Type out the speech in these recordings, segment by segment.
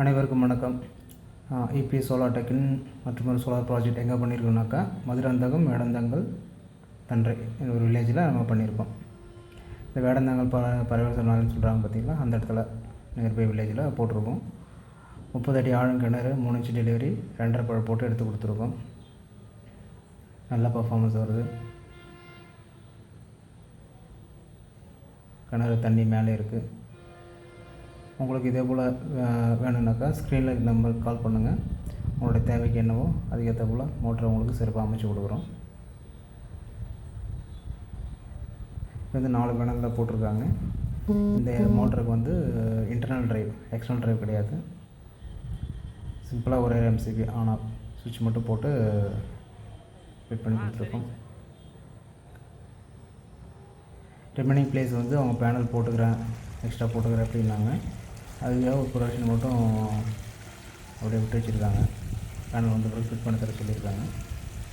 அனைவருக்கும் வணக்கம். EB solar டெக்கின் மற்றும் ஒரு சோலார் ப்ராஜெக்ட் எங்கே பண்ணியிருக்கோம்னாக்கா மதுராந்தகம் வேடந்தாங்கல் தன்றை இந்த ஒரு வில்லேஜில் நம்ம பண்ணியிருக்கோம் இந்த வேடந்தாங்கல் ப பறவை சொன்னாலும் சொல்கிறாங்க பார்த்திங்கனா அந்த இடத்துல நியர்பை வில்லேஜில் போட்டிருக்கோம். முப்பது அடி ஆழம் கிணறு மூணு இன்ச்சு டெலிவரி ரெண்டரை பழம் போட்டு எடுத்து கொடுத்துருக்கோம். நல்ல பர்ஃபார்மன்ஸ் வருது. கிணறு தண்ணி மேலே இருக்குது உங்களுக்கு இதே போல் வேணும்னாக்கா ஸ்க்ரீனில் நம்பருக்கு கால் பண்ணுங்கள் உங்களுடைய தேவைக்கு என்னவோ அதுக்கேற்ற போல் மோட்டரை உங்களுக்கு சிறப்பாக அமைச்சு கொடுக்குறோம். இது வந்து நாலு பேனலில் போட்டிருக்காங்க. இந்த மோட்டருக்கு வந்து இன்டர்னல் டிரைவ் எக்ஸ்டர்னல் டிரைவ் கிடையாது. சிம்பிளாக ஒரே எம்சிபி ஆன் ஆஃப் சுவிட்ச் மட்டும் போட்டு ஃபிட் பண்ணி கொடுத்துருக்கோம். ரிமைனிங் பிளேஸ் வந்து அவங்க பேனல் போட்டுக்கிறேன். எக்ஸ்ட்ரா போட்டுக்கிறேன் அப்படின்னாங்க. அதுக்காக ஒரு ப்ரொடக்ஷன் மட்டும் அப்படியே விட்டு வச்சுருக்காங்க. பேனல் வந்து ஃபிட் பண்ண தர சொல்லியிருக்காங்க.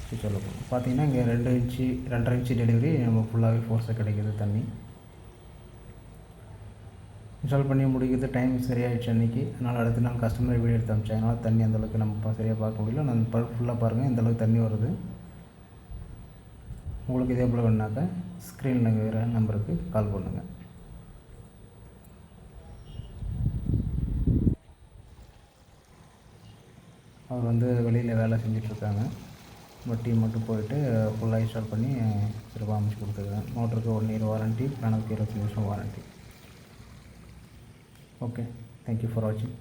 சுவிட்சில் போகும் பார்த்தீங்கன்னா இங்கே ரெண்டு இன்ச்சு ரெண்டரை இன்ச்சு டெலிவரி நம்ம ஃபுல்லாகவே ஃபோர்ஸாக கிடைக்கிது தண்ணி. இன்ஸ்டால் பண்ணி முடிக்கிறது டைம் சரியாயிடுச்சு அன்றைக்கி அதனால் அடுத்த நாள் கஸ்டமர் வீடியோ எடுத்து அமிச்சேன் அதனால் தண்ணி அந்தளவுக்கு நம்ம சரியாக பார்க்க முடியல. நான் ப ஃபுல்லாக பாருங்கள் எந்தளவுக்கு தண்ணி வருது. உங்களுக்கு இதே போல் வேணுனாக்கா ஸ்க்ரீனில் வேறு நம்பருக்கு கால் பண்ணுங்கள் அவர் வந்து வெளியில் வேலை செஞ்சிட்ருக்காங்க. வட்டி மட்டும் போயிட்டு ஃபுல்லாக இன்ஸ்டால் பண்ணி சிறப்பாக அமைச்சு கொடுத்துருக்கேன் மோட்டருக்கு ஒன் இயர் வாரண்ட்டி பேனலுக்கு இருபத்தஞ்சி நிமிஷம் வாரண்ட்டி ஓகே தேங்க்யூ ஃபார் வாட்சிங்